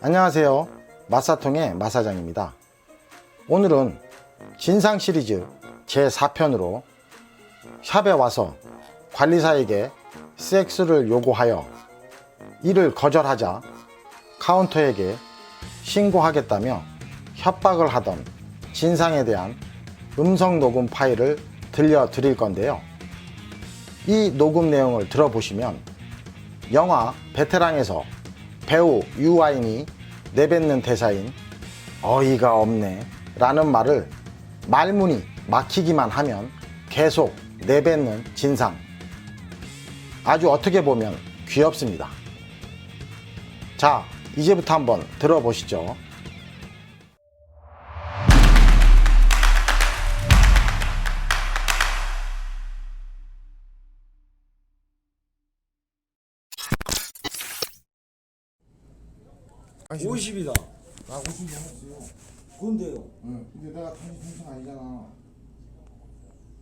안녕하세요. 마사통의 마사장입니다. 오늘은 진상 시리즈 제4편으로 샵에 와서 관리사에게 섹스를 요구하여 이를 거절하자 카운터에게 신고하겠다며 협박을 하던 진상에 대한 음성 녹음 파일을 들려드릴 건데요. 이 녹음 내용을 들어보시면 영화 베테랑에서 배우 유아인이 내뱉는 대사인 어이가 없네 라는 말을 말문이 막히기만 하면 계속 내뱉는 진상. 아주 어떻게 보면 귀엽습니다. 자, 이제부터 한번 들어보시죠. 오십이다 나 50 넘었어요. 근데요. 응. 근데 내가 당신 동생 아니잖아.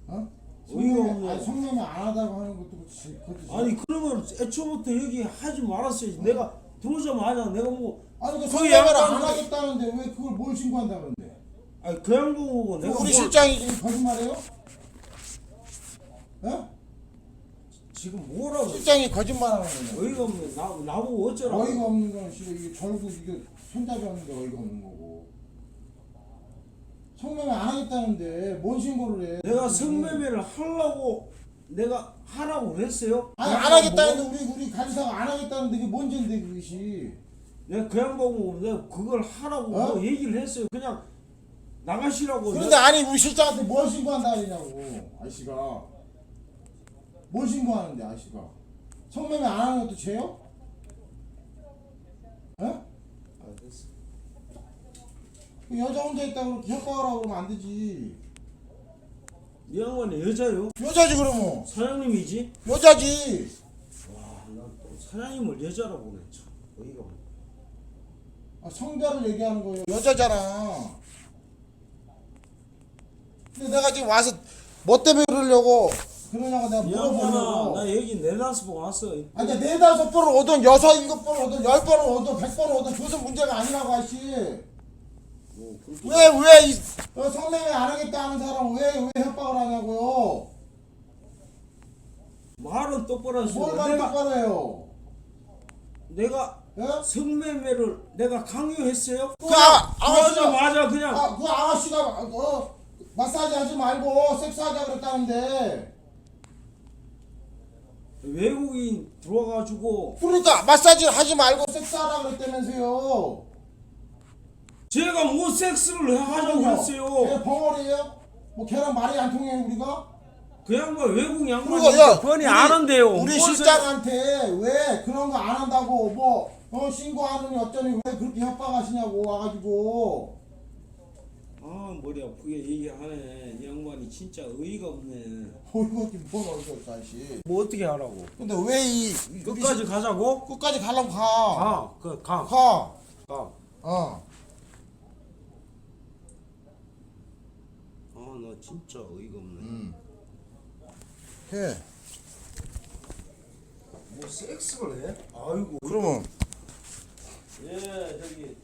어? 성매매- 없네. 아니, 성매매 안 하다고 하는 것도 그렇지. 아니 그러면 애초부터 여기 하지 말았어야지. 내가 들어오자마자 내가 뭐 아니 그그 성매매를 안 양반들- 하겠다는데 왜 그걸 뭘 신고한다 그러는데? 아니 그 양 보고 내가 우리 뭘 실장이 지금 거짓말해요? 어? 지금 뭐라고 실장이 거짓말하는 거냐? 어이가 없네. 나 나보고 어쩌라고. 어이가 없는 건 씨발 이게 결국 이게 손잡이었는데 어이가 없는 거고. 성매매 안 하겠다는데 뭔 신고를 해? 내가 성매매를 하려고 내가 하라고 그랬어요. 아니 그안 양반 하겠다는데 우리 우리 간사가 안 하겠다는데 그게 뭔 죄인데 그것이? 내가 그 양보고 내가 그걸 하라고 어? 뭐 얘기를 했어요. 그냥 나가시라고. 그런데 아니 우리 실장한테 뭘 신고한다 그러냐고 아저씨가 뭘 신고하는데 아저씨가 성매매 안 하는 것도 죄요? 어? 알겠어. 그 여자 혼자 있다고 협박하라고 그러면 안 되지 이 양반이 여자요? 여자지 그러면 사장님이지? 여자지 와, 난또 사장님을 여자라고 그래. 참 어이가 없네. 아, 성별을 얘기하는 거예요 여자잖아 근데 내가 지금 와서 뭐 때문에 그러려고 그러냐고 내가 물어보려고. 나 여기 네다섯 번 왔어. 아니 네다섯 번을 오든 여섯 일곱 번을 오든 열 번을 오든 백 번을 오든 그것은 문제가 아니라고 뭐 그렇게 왜왜 어, 성매매 안 하겠다 하는 사람 왜 왜 협박을 하냐고요? 말은 똑바로 하시고 뭘만 내가 똑바로 해요? 내가 예? 성매매를 내가 강요했어요? 그 아, 아저씨가 맞아 그냥. 아, 그 아가씨가 어, 마사지 하지 말고 섹스하자 그랬다는데 외국인 들어와가지고 그러니까 마사지 하지 말고 섹스하라 그랬다면서요 제가 뭐 섹스를 하자고 걔 했어요. 벙어리예요? 뭐 걔랑 말이 안 통해요 우리가? 그 양반 외국 그리고 양반이 야 번이 우리- 아는데요. 우리 무슨 실장한테 왜 그런 거 안 한다고 뭐 어, 신고하느니 어쩌니 왜 그렇게 협박하시냐고 와가지고 아 머리 아프게 얘기하네. 이 양반이 진짜 의의가 없네. 없긴 뭘 어이가 없지 뭐 어떻게 하라고? 근데 왜이 끝까지 가자고? 끝까지 가려면 가. 가, 그 가, 가. 가. 어. 아 나 진짜 어이가 없네. 음. 해. 뭐 섹스를 해? 아이고. 그러면 예 저기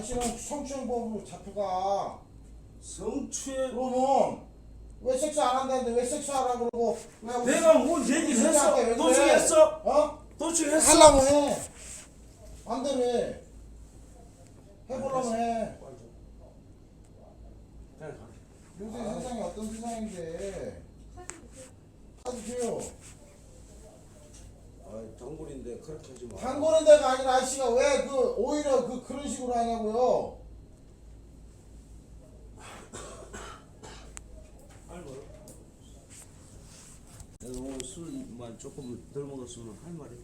아저씨는 성추행법으로 잡혀가. 성추행. 그러면 왜 섹스 안 한다는데 왜 섹스하라 그러고 왜 우리 내가 뭔 얘기를 했어? 실장한테 왜 그래? 도둑했어? 어? 도둑했어? 하려면 해. 맘대로 해. 해보려면 해. 요새 세상이 어떤 세상인데. 카드 줘요. 아 단골인데 그렇게 하지 마. 단거는 데가 아니라 아저씨가 왜 그 오히려 그 그런 식으로 하냐고요. 할 말. 내가 오늘 술만 조금 덜 먹었으면 할 말이.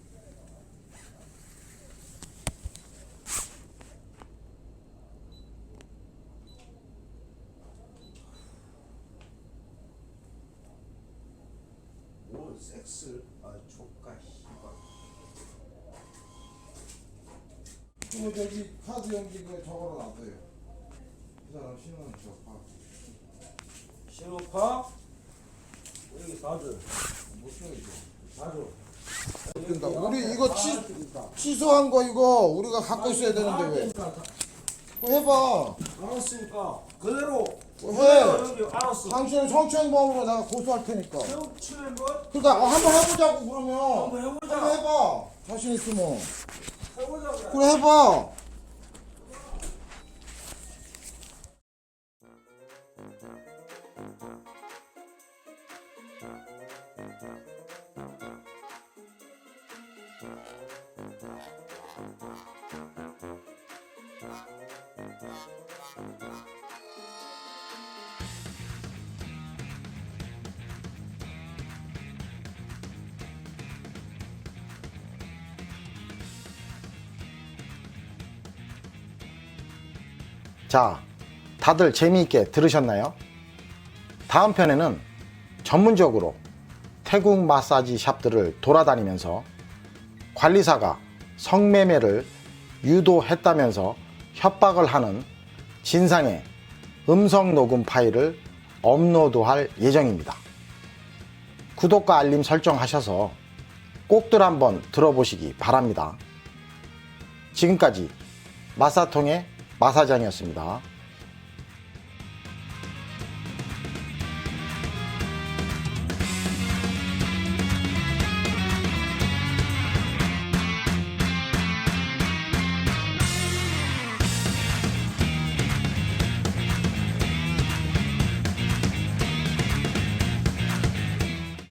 뭘 섹스? 아 조카 씨발. 그리고 저기 카드 연기 그 저거로 놔둬요. 그 사람 신호는 저 봐. 신호파 여기 다 줘. 못 써야죠. 다 줘. 그러니까 우리 이거 취, 취소한 거 이거 우리가 갖고 있어야 되는데 왜? 그거 해봐. 알았으니까 그대로 여기 알았어 당신은 성추행범으로 내가 고소할 테니까. 치는 거 그러니까 어, 한번 해보자고 그러면. 한번 한번 해보자 해봐. 자신 있으면. 그래 해봐. 자, 다들 재미있게 들으셨나요? 다음 편에는 전문적으로 태국 마사지 샵들을 돌아다니면서 관리사가 성매매를 유도했다면서 협박을 하는 진상의 음성 녹음 파일을 업로드할 예정입니다. 구독과 알림 설정하셔서 꼭들 한번 들어보시기 바랍니다. 지금까지 마사통의 마사장이었습니다.